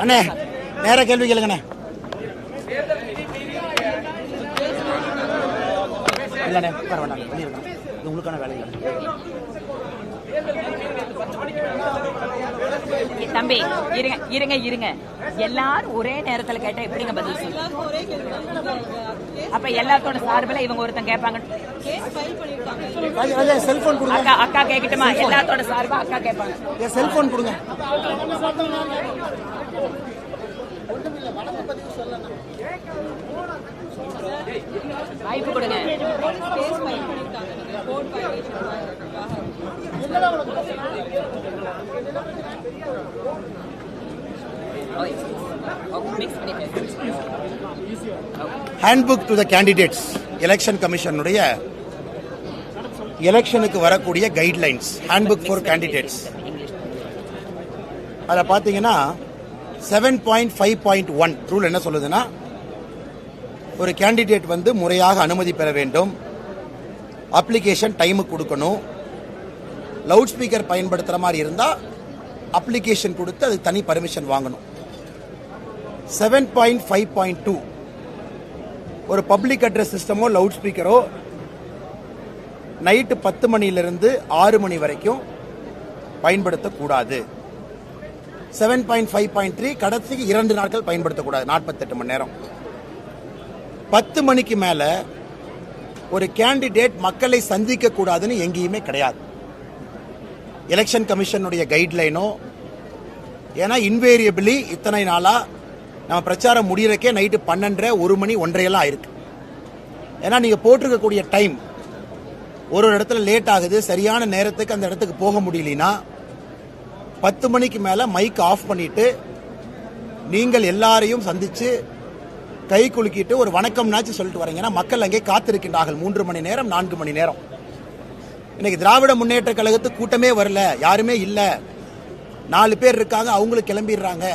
அண்ணே நேர கேள்வி கேளுங்கண்ணே. இல்லண்ணே பரவாயில்ல வேண்டாம் இது உங்களுக்கான வேலை இல்லை தம்பி இருங்க இருங்க இருங்க. எல்லாரும் ஒரே நேரத்துல கேட்டா எப்படிங்க பதில் சொல்லுங்க அப்ப எல்லாத்தோட சார்பில் இவங்க ஒருத்தன் கேட்பாங்க. அக்கா அக்கா கேட்கட்டுமா எல்லாத்தோட சார்பா அக்கா கேட்பாங்க. செல்போன் கொடுங்க. வாய்ப்பு கொடுங்க. Handbook to the candidates election கமிஷனுடைய எலெக்ஷனுக்கு வரக்கூடிய கைட்லைன்ஸ் ஹேண்ட்புக் ஃபார் கேண்டிடேட்ஸ் அதில் பார்த்தீங்கன்னா seven point five point one rule என்ன சொல்லுதுன்னா ஒரு கேண்டிடேட் வந்து முறையாக அனுமதி பெற வேண்டும். அப்ளிகேஷன் டைமுக்கு கொடுக்கணும். லவுட் ஸ்பீக்கர் பயன்படுத்துகிற மாதிரி இருந்தால் அப்ளிகேஷன் கொடுத்து அது தனி பர்மிஷன் வாங்கணும். Seven point five point two ஒரு பப்ளிக் அட்ரஸ் சிஸ்டமோ லவுட் ஸ்பீக்கரோ நைட்டு பத்து மணியிலிருந்து ஆறு மணி வரைக்கும் பயன்படுத்தக்கூடாது. Seven point five point three கடைசிக்கு இரண்டு நாட்கள் பயன்படுத்தக்கூடாது நாற்பத்தெட்டு மணி நேரம். பத்து மணிக்கு மேல ஒரு கேண்டிடேட் மக்களை சந்திக்க கூடாதுன்னு எங்கேயுமே கிடையாது. எலெக்ஷன் கமிஷனுடைய கைட்லைனோ ஏன்னா இன்வேரியபிளி இத்தனை நாளா நம்ம பிரச்சாரம் முடியறக்கே நைட்டு பன்னெண்டரை ஒரு மணி ஒன்றையெல்லாம் ஆயிருக்கு. ஏன்னா நீங்க போட்டிருக்கக்கூடிய டைம் ஒரு ஒரு இடத்துல லேட் ஆகுது சரியான நேரத்துக்கு அந்த இடத்துக்கு போக முடியலனா பத்து மணிக்கு மேல மைக் ஆஃப் பண்ணிட்டு நீங்கள் எல்லாரையும் சந்திச்சு கை குலுக்கிட்டு ஒரு வணக்கம்னாச்சும் சொல்லிட்டு வரீங்கன்னா மக்கள் அங்கே காத்திருக்கின்றார்கள். மூன்று மணி நேரம் நான்கு மணி நேரம். இன்னைக்கு திராவிட முன்னேற்ற கழகத்துக்கு கூட்டமே வரல. யாருமே இல்லை. நாலு பேர் இருக்காங்க அவங்களும் கிளம்பிடுறாங்க.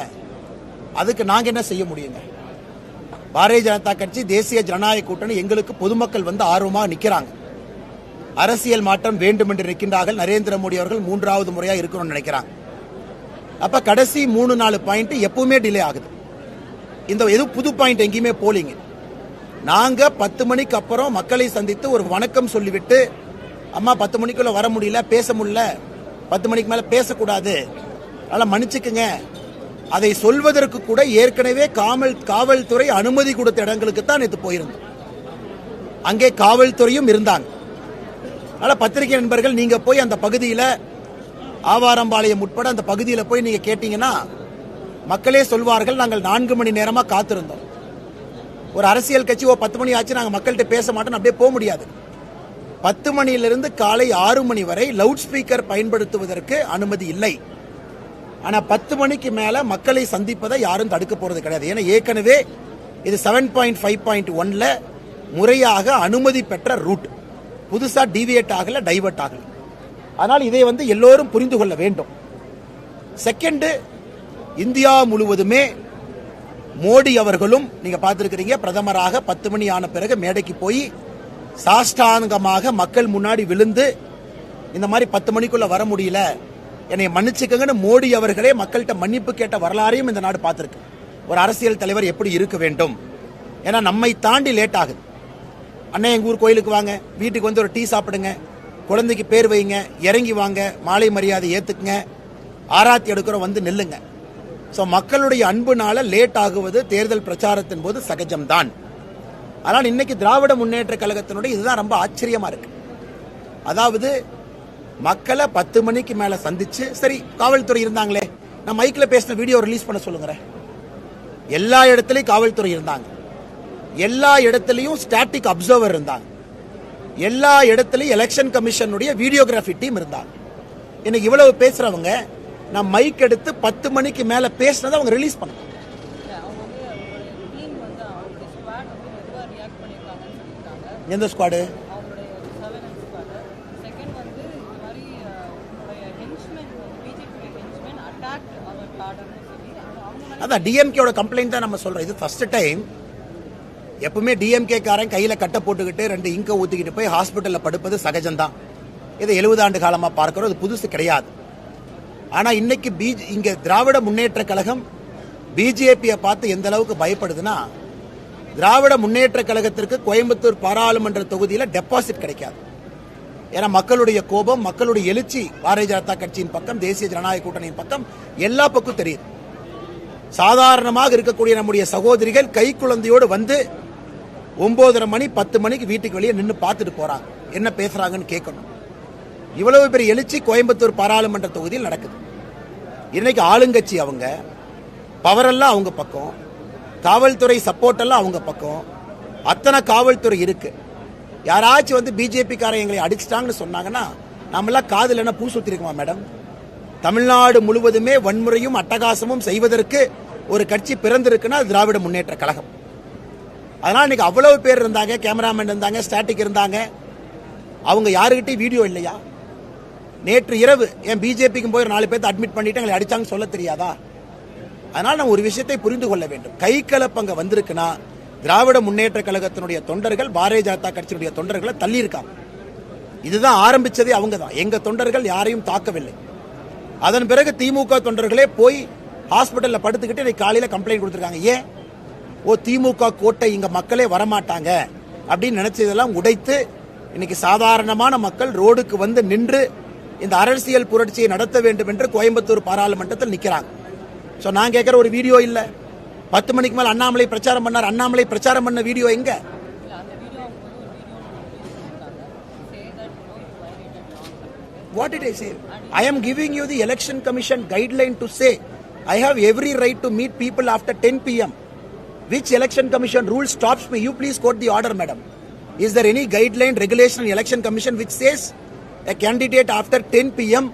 அதுக்கு நாங்கள் என்ன செய்ய முடியுங்க? பாரதிய ஜனதா கட்சி தேசிய ஜனநாயக கூட்டணி எங்களுக்கு பொதுமக்கள் வந்து ஆர்வமாக நிற்கிறாங்க அரசியல் மாற்றம் வேண்டும் என்று நிற்கின்றார்கள். நரேந்திர மோடி அவர்கள் மூன்றாவது முறையாக இருக்கணும்னு நினைக்கிறாங்க. அப்போ கடைசி மூணு நாலு பாயிண்ட் எப்பவுமே டிலே ஆகுது. இந்த எதுவும் புது பாயிண்ட் எங்கேயுமே போலிங்க நாங்க பத்து மணிக்கு அப்புறம் மக்களை சந்தித்து ஒரு வணக்கம் சொல்லிவிட்டு அம்மா பத்து மணிக்குள்ள வர முடியல பேச முடியல பத்து மணிக்கு மேல பேசக்கூடாது. அதனால மன்னிச்சுக்குங்க. அதை சொல்வதற்கு கூட ஏற்கனவே காவல் காவல்துறை அனுமதி கொடுத்த இடங்களுக்கு தான் நேற்று போயிருந்தோம். அங்கே காவல்துறையும் இருந்தாங்க. அதனால பத்திரிகை நண்பர்கள் நீங்க போய் அந்த பகுதியில் ஆவாரம்பாளையம் உட்பட அந்த பகுதியில் போய் நீங்க கேட்டீங்கன்னா மக்களே சொல்வார்கள் நாங்கள் நான்கு மணி நேரமாக காத்திருந்தோம். ஒரு அரசியல் கட்சி ஓ பத்து மணி ஆச்சு நாங்கள் மக்கள்கிட்ட பேச மாட்டோம் அப்படியே போக முடியாது. பத்து மணியிலிருந்து காலை ஆறு மணி வரை லவுட் ஸ்பீக்கர் பயன்படுத்துவதற்கு அனுமதி இல்லை. ஆனால் பத்து மணிக்கு மேலே மக்களை சந்திப்பதை யாரும் தடுக்க போகிறது கிடையாது. ஏன்னா ஏற்கனவே இது செவன் பாயிண்ட் ஃபைவ் பாயிண்ட் ஒன்ல முறையாக அனுமதி பெற்ற ரூட் புதுசாக டிவியேட் ஆகல டைவர்ட் ஆகல. அதனால் இதை வந்து எல்லோரும் புரிந்து கொள்ள வேண்டும். செகண்டு இந்தியா முழுவதுமே மோடி அவர்களும் நீங்க பார்த்திருக்கிறீங்க பிரதமராக பத்து மணி ஆன பிறகு மேடைக்கு போய் சாஷ்டாங்கமாக மக்கள் முன்னாடி விழுந்து இந்த மாதிரி பத்து மணிக்குள்ள வர முடியல. என்னை மன்னிச்சுக்கங்கன்னு மோடி அவர்களே மக்கள்கிட்ட மன்னிப்பு கேட்ட வரலாறையும் இந்த நாடு பார்த்திருக்கு. ஒரு அரசியல் தலைவர் எப்படி இருக்க வேண்டும்? ஏன்னா நம்மை தாண்டி லேட் ஆகுது. அண்ணன் எங்கள் ஊர் கோயிலுக்கு வாங்க. வீட்டுக்கு வந்து ஒரு டீ சாப்பிடுங்க. குழந்தைக்கு பேர் வைங்க. இறங்கி வாங்க. மாலை மரியாதை ஏற்றுக்குங்க ஆராத்தி எடுக்கிறோம் வந்து நில்லுங்க. ஸோ மக்களுடைய அன்புனால லேட் ஆகுவது தேர்தல் பிரச்சாரத்தின் போது சகஜம்தான். ஆனால் இன்னைக்கு திராவிட முன்னேற்ற கழகத்தினுடைய இதுதான் ரொம்ப ஆச்சரியமா இருக்கு. அதாவது மக்களை பத்து மணிக்கு மேல சந்திச்சு சரி காவல்துறை இருந்தாங்களே நான் மைக்கில் பேசின வீடியோ ரிலீஸ் பண்ண சொல்லுங்க எல்லா இடத்துலையும் காவல்துறை இருந்தாங்க. எல்லா இடத்துலையும் ஸ்டாட்டிக் அப்சர்வர் இருந்தாங்க. எல்லா இடத்துலையும் எலெக்ஷன் கமிஷனுடைய வீடியோகிராஃபி டீம் இருந்தாங்க. இன்னைக்கு இவ்வளவு பேசுறவங்க நான் மைக் எடுத்து பத்து மணிக்கு மேல பேசினதை அவங்க ரிலீஸ் பண்ணணும் எந்த ஸ்குவாடு அதான் டிஎம்கேயோட கம்ப்ளைண்ட் தான் நம்ம சொல்றோம். இது ஃபர்ஸ்ட் டைம் எப்பவுமே டிஎம்கே காரன் கையில கட்டை போட்டுக்கிட்டு ரெண்டு இங்க ஊத்திக்கிட்டு போய் ஹாஸ்பிட்டல்ல படுப்பது சகஜம்தான். இதை எழுபது ஆண்டு காலமா பார்க்கிறோம். இது புதுசு கிடையாது. ஆனா இன்னைக்கு பிஜ் இங்க திராவிட முன்னேற்ற கழகம் பிஜேபியை பார்த்து எந்த அளவுக்கு பயப்படுதுன்னா திராவிட முன்னேற்ற கழகத்திற்கு கோயம்புத்தூர் பாராளுமன்ற தொகுதியில் டெபாசிட் கிடைக்காது. ஏன்னா மக்களுடைய கோபம் மக்களுடைய எழுச்சி பாரதிய ஜனதா கட்சியின் பக்கம் தேசிய ஜனநாயக கூட்டணியின் பக்கம் எல்லா பக்கம் தெரியுது. சாதாரணமாக இருக்கக்கூடிய நம்முடைய சகோதரிகள் கை குழந்தையோடு வந்து ஒன்பதரை மணி பத்து மணிக்கு வீட்டுக்கு வெளியே நின்று பார்த்துட்டு போறாங்க. என்ன பேசுறாங்கன்னு கேட்கணும். இவ்வளவு பெரிய எழுச்சி கோயம்புத்தூர் பாராளுமன்ற தொகுதியில் நடக்குது. இன்னைக்கு ஆளுங்கட்சி அவங்க பவரெல்லாம் அவங்க பக்கம் காவல்துறை சப்போர்ட் எல்லாம் அவங்க பக்கம் அத்தனை காவல்துறை இருக்கு. யாராச்சும் வந்து பிஜேபிக்காரன் எங்களை அடிச்சிட்டாங்கன்னு சொன்னாங்கன்னா நம்மளாம் காதுல என்ன பூ சுத்திருக்குமா மேடம் தமிழ்நாடு முழுவதுமே வன்முறையும் அட்டகாசமும் செய்வதற்கு ஒரு கட்சி பிறந்திருக்குன்னா திராவிட முன்னேற்ற கழகம். அதனால இன்னைக்கு அவ்வளவு பேர் இருந்தாங்க கேமராமேன் இருந்தாங்க ஸ்டாட்டிக் இருந்தாங்க. அவங்க யாருக்கிட்டையும் வீடியோ இல்லையா? நேற்று இரவு என் பிஜேபிக்கு போய் ஒரு நாலு பேர்த்து அட்மிட் பண்ணிட்டு எங்களை அடிச்சாங்க சொல்ல தெரியாதா? அதனால் நம்ம ஒரு விஷயத்தை புரிந்து கொள்ள வேண்டும். கை கலப்பங்க வந்திருக்குன்னா திராவிட முன்னேற்ற கழகத்தினுடைய தொண்டர்கள் பாரதிய ஜனதா கட்சியினுடைய தொண்டர்களை தள்ளி இருக்காங்க இதுதான் ஆரம்பிச்சதே அவங்க தான். எங்க தொண்டர்கள் யாரையும் தாக்கவில்லை. அதன் பிறகு திமுக தொண்டர்களே போய் ஹாஸ்பிட்டலில் படுத்துக்கிட்டு இன்னைக்கு காலையில் கம்ப்ளைண்ட் கொடுத்துருக்காங்க. ஏன்? ஓ திமுக கோட்டை இங்க மக்களே வரமாட்டாங்க அப்படின்னு நினைச்சதெல்லாம் உடைத்து இன்னைக்கு சாதாரணமான மக்கள் ரோடுக்கு வந்து நின்று இந்த அரசியல் புரட்சியை நடத்த வேண்டும் என்று கோயம்புத்தூர் பாராளுமன்றத்தில் நிக்கிறாங்க சோ நான் கேட்கிற ஒரு வீடியோ இல்ல பத்து மணிக்கு மேல அண்ணாமலை பிரச்சாரம் பண்ணார் அண்ணாமலை பிரச்சாரம் பண்ண வீடியோ எங்க What did I say? I am giving you the election commission guideline to say I have every right to meet people after 10 p.m. Which election commission rule stops me? You please quote the order, madam. Is there any guideline, regulation in election commission which says a candidate after 10 p.m.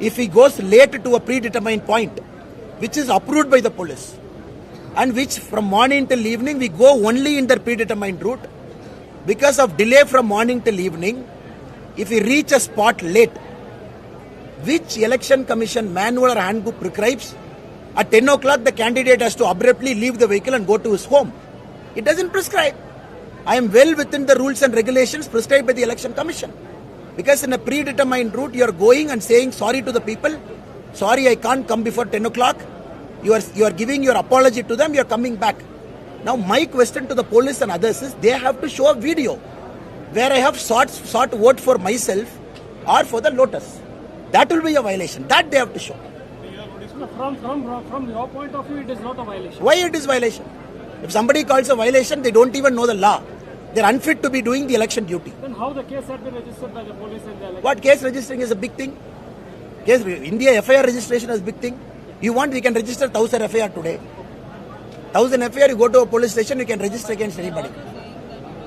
if he goes late to a predetermined point, which is approved by the police, and which from morning till evening we go only in the predetermined route, because of delay from morning till evening, if we reach a spot late, which election commission manual or handbook prescribes at 10 o'clock the candidate has to abruptly leave the vehicle and go to his home. It doesn't prescribe. I am well within the rules and regulations prescribed by the election commission. Because in a predetermined route, you are going and saying sorry to the people. Sorry, I can't come before 10 o'clock. You are, you are giving your apology to them, you are coming back. Now, my question to the police and others is they have to show a video where I have sought, sought vote for myself or for the Lotus. That will be a violation. That they have to show. From, from, from, from your point of view, it is not a violation. Why it is violation? If somebody calls a violation, they don't even know the law. They're unfit to be doing the election duty. Then how the case had been registered by the police and the election? What case registering is a big thing? Case India FIR registration is a big thing. You want we can register thousand FIR today. Thousand FIR you go to a police station you can register against anybody.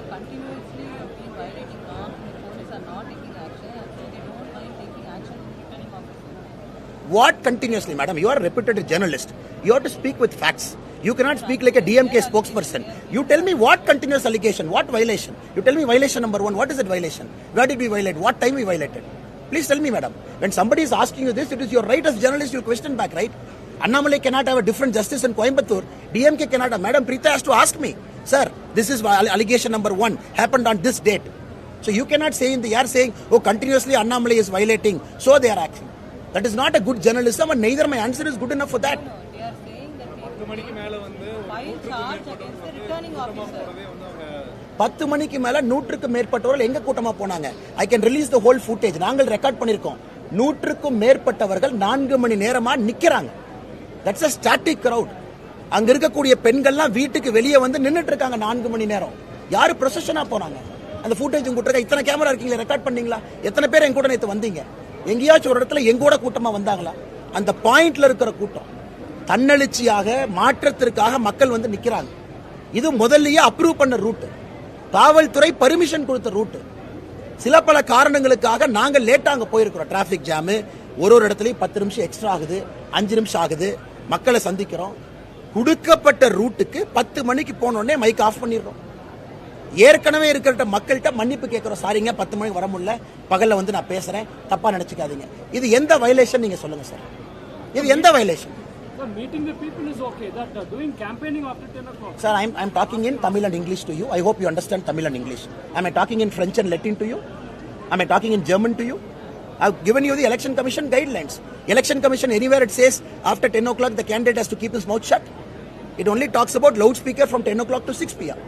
continuously been violating law, the police are not taking action, and so they don't mind taking action returning officers. What continuously, madam? You are a reputed journalist. You have to speak with facts. You cannot speak like a DMK spokesperson. You tell me what continuous allegation, what violation. You tell me violation number one. What is it violation? Where did we violate? What time we violated? Please tell me, madam. When somebody is asking you this, it is your right as journalist. You question back, right? Annamalai cannot have a different justice in Coimbatore. DMK cannot have. Madam Preeta has to ask me, sir. This is alle- allegation number one. Happened on this date. So you cannot say in the air saying, oh, continuously Annamalai is violating, so they are acting. That is not a good journalism, and neither my answer is good enough for that. The returning officer. பத்து மணிக்கு மேல நூற்றுக்கு மேற்பட்டவர்கள் எங்க கூட்டமா போனாங்க? I can release the whole footage நாங்கள் record பண்ணிருக்கோம். நூற்றுக்கும் மேற்பட்டவர்கள் நான்கு மணி நேரமா நிக்கிறாங்க. That's a static crowd. அங்க இருக்கக்கூடிய பெண்கள்லாம் வீட்டுக்கு வெளியே வந்து நின்னுட்டு இருக்காங்க நான்கு மணி நேரம். யாரு ப்ரொசஷனா போனாங்க? அந்த ஃபுட்டேஜ் கூட்டிருக்க இத்தனை கேமரா இருக்கீங்களா ரெக்கார்ட் பண்ணீங்களா? எத்தனை பேர் எங்க கூட நேத்து வந்தீங்க? எங்கேயாச்சும் ஒரு இடத்துல எங்க கூட கூட்டமா வந்தாங்களா? அந்த பாயிண்ட்ல இருக்கிற கூட்டம். தன்னெழுச்சியாக மாற்றத்திற்காக மக்கள் வந்து நிக்கிறாங்க. இது முதல்லயே அப்ரூவ் பண்ண ரூட் காவல்துறை பர்மிஷன் கொடுத்த ரூட் சில பல காரணங்களுக்காக நாங்கள் லேட்டாக அங்க போயிருக்கிறோம். டிராபிக் ஜாமு ஒரு ஒரு இடத்துலயும் பத்து நிமிஷம் எக்ஸ்ட்ரா ஆகுது அஞ்சு நிமிஷம் ஆகுது. மக்களை சந்திக்கிறோம். கொடுக்கப்பட்ட ரூட்டுக்கு பத்து மணிக்கு போனோடனே மைக் ஆஃப் பண்ணிடுறோம். ஏற்கனவே இருக்கிற மக்கள்கிட்ட மன்னிப்பு கேட்கிறோம். சாரிங்க பத்து மணிக்கு வர முடியல. பகல்ல வந்து நான் பேசுறேன். தப்பா நினைச்சுக்காதீங்க. இது எந்த வயலேஷன் நீங்க சொல்லுங்க சார் இது எந்த violation So meeting the people is okay. That uh, doing campaigning after 10 o'clock. Sir, I'm, I'm talking in Tamil and English to you. I hope you understand Tamil and English. Am I talking in French and Latin to you? Am I talking in German to you? I've given you the election commission guidelines. Election commission anywhere it says after 10 o'clock the candidate has to keep his mouth shut. It only talks about loudspeaker from 10 o'clock to 6 p.m.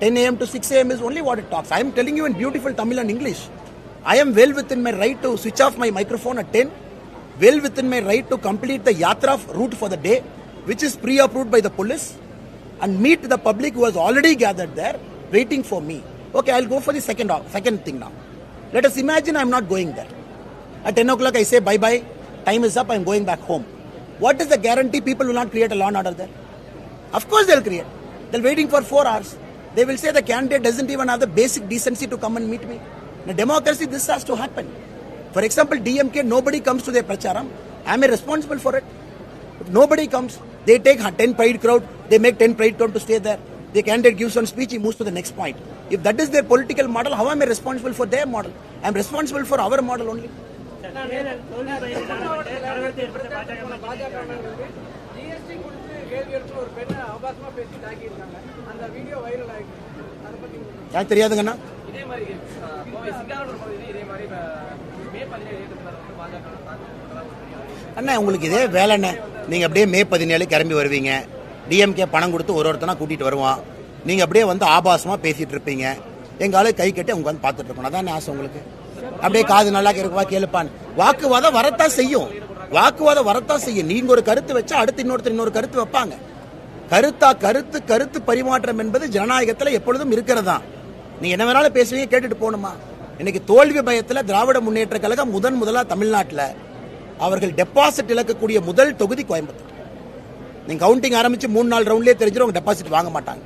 10 a.m. to 6 a.m. is only what it talks. I am telling you in beautiful Tamil and English. I am well within my right to switch off my microphone at 10, well within my right to complete the yatra route for the day, which is pre-approved by the police, and meet the public who has already gathered there, waiting for me. Okay, I'll go for the second second thing now. Let us imagine I'm not going there. At 10 o'clock, I say bye bye. Time is up. I'm going back home. What is the guarantee people will not create a law and order there? Of course they'll create. They're waiting for four hours. They will say the candidate doesn't even have the basic decency to come and meet me. In a democracy, this has to happen. For example, DMK, nobody comes to their pracharam. Am I responsible for it? If nobody comes, they take 10 pride crowd, they make 10 pride crowd to stay there. The candidate gives one speech, he moves to the next point. If that is their political model, how am I responsible for their model? I am responsible for our model only. யாருக்கு தெரியாதுங்கண்ணா இதே மாதிரி அண்ணா உங்களுக்கு இதே வேலைண்ணே. நீங்கள் அப்படியே மே பதினேழு கிளம்பி வருவீங்க. டிஎம்கே பணம் கொடுத்து ஒரு ஒருத்தனா கூட்டிகிட்டு வருவான். நீங்கள் அப்படியே வந்து ஆபாசமாக பேசிகிட்டு இருப்பீங்க. எங்களால் கை கட்டி அவங்க வந்து பார்த்துட்டு இருக்கணும். அதான் ஆசை உங்களுக்கு? அப்படியே காது நல்லா கேட்குவா கேளுப்பான் வாக்குவாதம் வரத்தான் செய்யும். வாக்குவாதம் வரத்தான் செய்யும். நீங்கள் ஒரு கருத்து வச்சா அடுத்து இன்னொருத்தர் இன்னொரு கருத்து வைப்பாங்க. கருத்தா கருத்து கருத்து பரிமாற்றம் என்பது ஜனநாயகத்தில் எப்பொழுதும் இருக்கிறதா? நீ என்ன வேணாலும் பேசுவீங்க கேட்டுட்டு போகணுமா? இன்னைக்கு தோல்வி பயத்துல திராவிட முன்னேற்ற கழகம் முதன் முதலா தமிழ்நாட்டுல அவர்கள் டெபாசிட் இழக்கக்கூடிய முதல் தொகுதி கோயம்புத்தூர். நீங்க கவுண்டிங் ஆரம்பிச்சு மூணு நாள் ரவுண்ட்லேயே தெரிஞ்சிடும் அவங்க டெபாசிட் வாங்க மாட்டாங்க.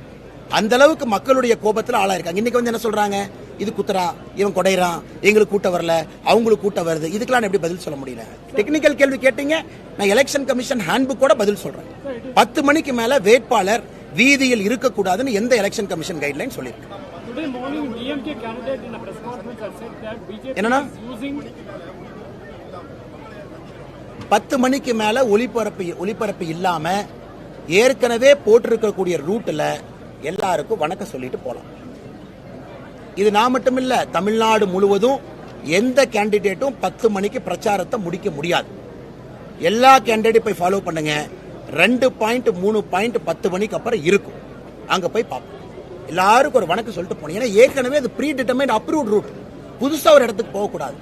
அந்த அளவுக்கு மக்களுடைய கோபத்தில் ஆளாயிருக்காங்க இன்னைக்கு வந்து என்ன சொல்றாங்க? இது குத்துறான் இவன் கொடைறான் எங்களுக்கு கூட்டம் வரல அவங்களுக்கு கூட்டம் வருது. இதுக்கெல்லாம் நான் எப்படி பதில் சொல்ல முடியல? டெக்னிக்கல் கேள்வி கேட்டீங்க நான் எலெக்ஷன் கமிஷன் ஹேண்ட்புக் கூட பதில் சொல்றேன். பத்து மணிக்கு மேல வேட்பாளர் வீதியில் இருக்கக்கூடாதுன்னு எந்த எலெக்ஷன் கமிஷன் கைட்லைன் சொல்லியிருக்கு? Today morning, DMK candidate in a press conference has said that BJP is using பத்து மணிக்கு மேல ஒளிபரப்பு ஒளிபரப்பு இல்லாம ஏற்கனவே போட்டிருக்கக்கூடிய ரூட்ல எல்லாருக்கும் வணக்கம் சொல்லிட்டு போலாம். இது நான் மட்டும் இல்ல தமிழ்நாடு முழுவதும் எந்த கேண்டிடேட்டும் பத்து மணிக்கு பிரச்சாரத்தை முடிக்க முடியாது. எல்லா கேண்டிடேட் போய் ஃபாலோ பண்ணுங்க. ரெண்டு பாயிண்ட் மூணு பாயிண்ட் பத்து மணிக்கு அப்புறம் இருக்கும். அங்க போய் பார்ப்போம். எல்லாருக்கும் ஒரு வணக்கம் சொல்லிட்டு போனோம். ஏன்னா ஏற்கனவே அது ப்ரீ டிட்டர்மைண்ட் அப்ரூவ்ட் ரூட் புதுசாக ஒரு இடத்துக்கு போகக்கூடாது.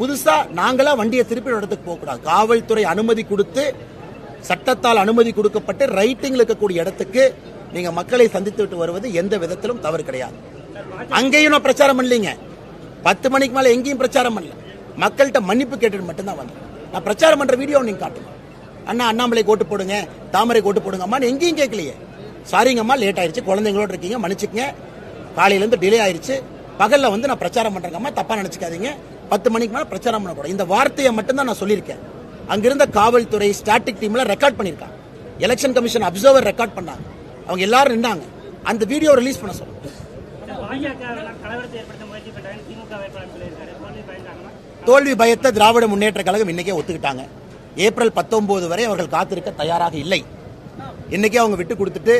புதுசாக நாங்களாக வண்டியை திருப்பி ஒரு இடத்துக்கு போகக்கூடாது. காவல்துறை அனுமதி கொடுத்து சட்டத்தால் அனுமதி கொடுக்கப்பட்டு ரைட்டிங்கில் இருக்கக்கூடிய இடத்துக்கு நீங்கள் மக்களை சந்தித்து விட்டு வருவது எந்த விதத்திலும் தவறு கிடையாது. அங்கேயும் நான் பிரச்சாரம் பண்ணலீங்க. பத்து மணிக்கு மேலே எங்கேயும் பிரச்சாரம் பண்ணல. மக்கள்கிட்ட மன்னிப்பு கேட்டுட்டு மட்டும்தான் வந்தேன். நான் பிரச்சாரம் பண்ணுற வீடியோ நீங்கள் காட்டுங்க. அண்ணா அண்ணாமலை ஓட்டு போடுங்க தாமரை ஓட்டு போடுங்க எங்கேயும் கேட்கலையே. சாரிங்கம்மா லேட் ஆயிருச்சு. குழந்தைங்களோட இருக்கீங்க மன்னிச்சுக்கங்க. காலையில இருந்து டிலே ஆயிருச்சு. பகல்ல வந்து நான் பிரச்சாரம் பண்றேங்கம்மா தப்பா நினைச்சுக்காதீங்க. பத்து மணிக்கு மேல பிரச்சாரம் பண்ணக்கூடாது. இந்த வார்த்தையை மட்டும்தான் நான் சொல்லியிருக்கேன். அங்கிருந்த காவல்துறை ஸ்டாட்டிக் டீம்ல ரெக்கார்ட் பண்ணிருக்காங்க எலெக்ஷன் கமிஷன் அப்சர்வர் ரெக்கார்ட் பண்ணாங்க. அவங்க எல்லாரும் நின்னாங்க. அந்த வீடியோ ரிலீஸ் பண்ண சொல்லுங்க தோல்வி பயத்தை திராவிட முன்னேற்ற கழகம் இன்னைக்கே ஒத்துக்கிட்டாங்க. ஏப்ரல் 19 வரை அவர்கள் காத்திருக்க தயாராக இல்லை. இன்னைக்கே அவங்க விட்டு கொடுத்துட்டு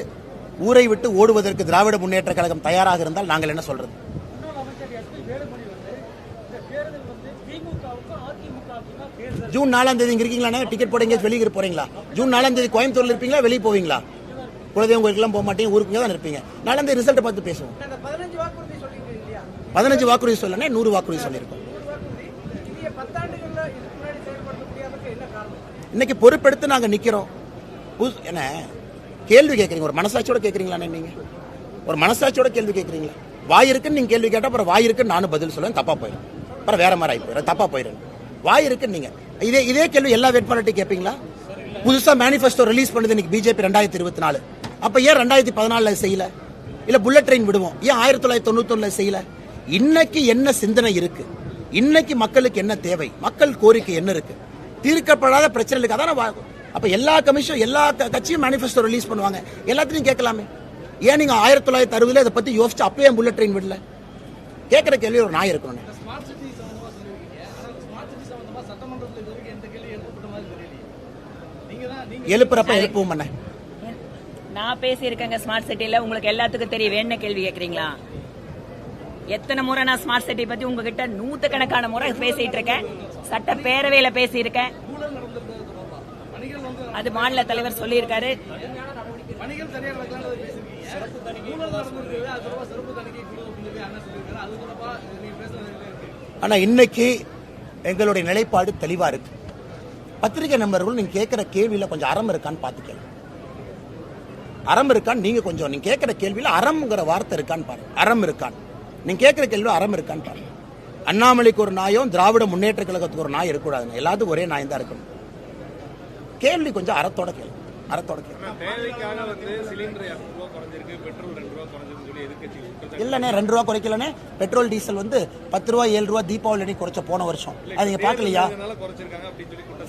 ஊரை விட்டு ஓடுவதற்கு திராவிட முன்னேற்ற கழகம் தயாராக இருந்தால் நாங்கள் என்ன சொல்றது? ஜூன் நாலாம் தேதி இங்க இருக்கீங்களா டிக்கெட் போட எங்கேயாச்சும் வெளியே போறீங்களா? ஜூன் நாலாம் தேதி கோயம்புத்தூர்ல இருப்பீங்களா? வெளியே போவீங்களா? குலதெய்வம் கோயிலுக்குலாம் போக மாட்டீங்க ஊருக்கு தான் இருப்பீங்க. நாலாம் தேதி ரிசல்ட் பார்த்து பேசுவோம். பதினஞ்சு வாக்குறுதி சொல்லனே நூறு வாக்குறுதி சொல்லியிருக்கோம். இன்னைக்கு பொறுப்பெடுத்து நாங்க நிக்கிறோம். என்ன? கேள்வி கேட்குறீங்க. ஒரு மனசாட்சியோட கேட்குறீங்களாண்ணே நீங்க? ஒரு மனசாட்சியோட கேள்வி கேட்குறீங்களா? வாய் இருக்குன்னு நீங்க கேள்வி கேட்டால் அப்புறம் வாய் இருக்குன்னு நானும் பதில் சொல்லுவேன் தப்பா போயிடும் அப்புறம் வேற மாதிரி ஆகி போயிடும் தப்பா போயிடும் வாய் இருக்குன்னு நீங்க. இதே இதே கேள்வி எல்லா வேட்பாளர்கிட்டையும் கேட்பீங்களா? புதுசா மேனிஃபெஸ்டோ ரிலீஸ் பண்ணுது இன்னைக்கு பிஜேபி ரெண்டாயிரத்தி இருபத்தி நாலு. அப்போ ஏன் ரெண்டாயிரத்தி பதினாலுல செய்யல? இல்ல புல்லட் ட்ரெயின் விடுவோம். ஏன் ஆயிரத்தி தொள்ளாயிரத்தி தொண்ணூத்தொன்னில் செய்யல? இன்னைக்கு என்ன சிந்தனை இருக்கு? இன்னைக்கு மக்களுக்கு என்ன தேவை? மக்கள் கோரிக்கை என்ன இருக்கு? தீர்க்கப்படாத பிரச்சனைகளுக்கு அதான அப்ப எல்லா கமிஷன் எல்லா கட்சியும் மேனிஃபெஸ்டோ ரிலீஸ் பண்ணுவாங்க. எல்லாத்தையும் கேட்கலாமே. ஏன் நீங்க ஆயிரத்தி தொள்ளாயிரத்தி அறுபதுல இதை பத்தி யோசிச்சு அப்பயே புல்லட் ட்ரெயின் விடல? கேட்கிற கேள்வி ஒரு நாய் இருக்கணும் எழுப்புறப்ப எழுப்புவோம் பண்ண நான் பேசியிருக்கேங்க ஸ்மார்ட் சிட்டில உங்களுக்கு எல்லாத்துக்கும் தெரியும். என்ன கேள்வி கேக்குறீங்களா எத்தனை முறை நான் ஸ்மார்ட் சிட்டி பத்தி உங்ககிட்ட நூத்துக்கணக்கான முறை பேசிட்டு இருக்கேன். சட்ட பேரவையில பேசியிருக்கேன். அது மாநில தலைவர் சொல்லியிருக்காரு. ஆனா இன்னைக்கு எங்களுடைய நிலைப்பாடு தெளிவா இருக்கு. பத்திரிகை நண்பர்கள் நீங்க கேட்கிற கேள்வியில கொஞ்சம் அறம் இருக்கான்னு பாத்துக்கணும் அறம் இருக்கான்னு நீங்க கொஞ்சம் நீங்க கேட்கிற கேள்வியில அறம்ங்கிற வார்த்தை இருக்கான்னு பாருங்க. அறம் இருக்கான்னு. நீங்க கேட்கிற கேள்வியில அறம் இருக்கான்னு பாருங்க. அண்ணாமலைக்கு ஒரு நாயும் திராவிட முன்னேற்ற கழகத்துக்கு ஒரு நாய் இருக்கக்கூடாதுங்க. எல்லாத்துக்கும் ஒரே நாய் தான் இருக்கணும். கேள்வி கொஞ்சம் அறத்தோட கேள்வி அறத்தோட கேள்வி இல்லண்ணே ரெண்டு ரூபா குறைக்கலண்ணே. பெட்ரோல் டீசல் வந்து பத்து ரூபா ஏழு ரூபா தீபாவளி அன்னைக்கு குறைச்ச போன வருஷம். அது நீங்க பாக்கலையா?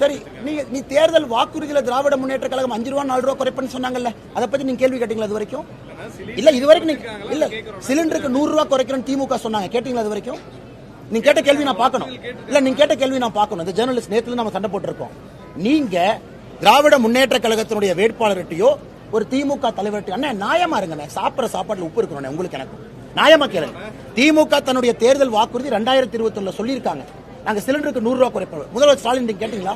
சரி நீங்க நீ தேர்தல் வாக்குறுதியில திராவிட முன்னேற்ற கழகம் அஞ்சு ரூபா நாலு ரூபா குறைப்பேன்னு சொன்னாங்கல்ல. அதை பத்தி நீங்க கேள்வி கேட்டீங்களா அது வரைக்கும்? இல்ல இது வரைக்கும் நீங்க இல்ல சிலிண்டருக்கு நூறு ரூபா குறைக்கிறேன்னு திமுக சொன்னாங்க. கேட்டீங்களா அது வரைக்கும்? நீங்க கேட்ட கேள்வி நான் பார்க்கணும். இல்ல நீங்க கேட்ட கேள்வி நான் பார்க்கணும். இந்த ஜேர்னலிஸ்ட் நேத்துல நம்ம சண்டை போட்டிருக்கோம். நீங்க திராவிட முன்னேற்ற கழகத்தினுடைய வேட்பாளர்கிட்டயோ ஒரு திமுக தலைவர்கிட்ட அண்ணா நியாயமா இருங்கண்ணே சாப்பிடுற சாப்பாட்டுல உப்பு இருக்கணும் உங்களுக்கு எனக்கும் நியாயமா கேளுங்க. திமுக தன்னுடைய தேர்தல் வாக்குறுதி ரெண்டாயிரத்தி இருபத்தி ஒண்ணுல சொல்லியிருக்காங்க. நாங்க சிலிண்டருக்கு நூறு ரூபா குறைப்போம். முதல்வர் ஸ்டாலின் நீங்க கேட்டீங்களா?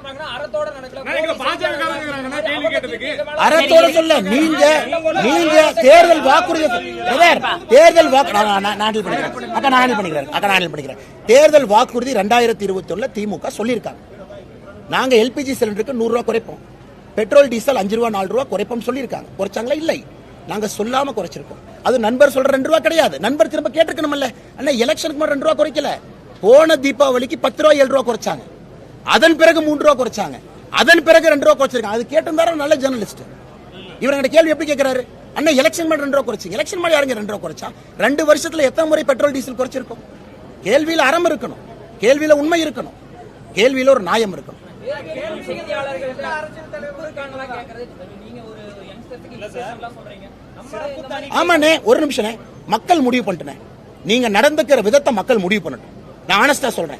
அறத்தோட சொல்ல நீங்க நீங்க தேர்தல் வாக்குறுதி தேர்தல் வாக்கு நான் பண்ணிக்கிறேன். அக்கா நான் handle பண்ணிக்கிறேன். அக்கா நான் handle பண்ணிக்கிறேன். தேர்தல் வாக்குறுதி ரெண்டாயிரத்தி இருபத்தி ஒண்ணுல திமுக சொல்லியிருக்காங்க. நாங்க எல்பிஜி சிலிண்டருக்கு நூறு ரூபாய் குறைப்போம். பெட்ரோல் டீசல் அஞ்சு ரூபா நாலு ரூபா குறைப்போம் சொல்லியிருக்காங்க. குறைச்சாங்களா? இல்லை. நாங்க சொல்லாம குறைச்சிருக்கோம். அது நண்பர் சொல்ற ரெண்டு ரூபா கிடையாது. நண்பர் திரும்ப கேட்டிருக்கணும்ல அண்ணா எலெக்ஷனுக்கு மட்டும் ரெண்டு ரூபா குறைக்கல. போன தீபாவளிக்கு பத்து ரூபா ஏழு ரூபா குறைச்சாங்க. அதன் பிறகு மூன்று ரூபா குறைச்சாங்க. அதன் பிறகு ரெண்டு ரூபா குறைச்சிருக்காங்க. அது கேட்டிருந்தாரு? நல்ல ஜேர்னலிஸ்ட் இவங்க கேள்வி எப்படி கேட்கிறாரு? அண்ணா எலெக்ஷன் மட்டும் ரெண்டு ரூபா குறைச்சிங்க. எலெக்ஷன் மேல யாருங்க ரெண்டு ரூபா குறைச்சா? ரெண்டு வருஷத்துல எத்தனை முறை பெட்ரோல் டீசல் குறைச்சிருக்கும்? கேள்வியில அறம் இருக்கணும். கேள்வியில உண்மை இருக்கணும். கேள்வியில ஒரு நியாயம் இருக்கணும். ஆமாண்ணே ஒரு நிமிஷம்ண்ணே மக்கள் முடிவு பண்ணிட்டேன் நீங்க நடந்துக்கிற விதத்தை மக்கள் முடிவு பண்ணட்டும். நான் ஆனஸ்டா சொல்றேன்.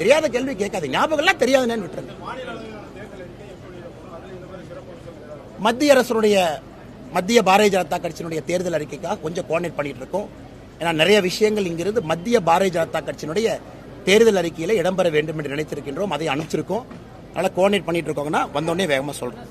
தெரியாத கேள்வி கேட்காது. ஞாபகம் எல்லாம் தெரியாதுன்னு விட்டுருங்க. மத்திய அரசுடைய மத்திய பாரதிய ஜனதா கட்சியினுடைய தேர்தல் அறிக்கைக்காக கொஞ்சம் கோஆர்டினேட் பண்ணிட்டு இருக்கோம். ஏன்னா நிறைய விஷயங்கள் இங்கிருந்து மத்திய பாரதிய ஜனதா கட்சியினுடைய தேர்தல் அறிக்கையில இடம்பெற வேண்டும் என்று நினைத்திருக்கின்றோம். அதை அனுப்பிச்சிருக்கோம். அதனால கோஆர்டினேட் பண்ணிட்டு இருக்கோங்கன்னா வந்தோடனே வேகமாக சொல்கிறோம்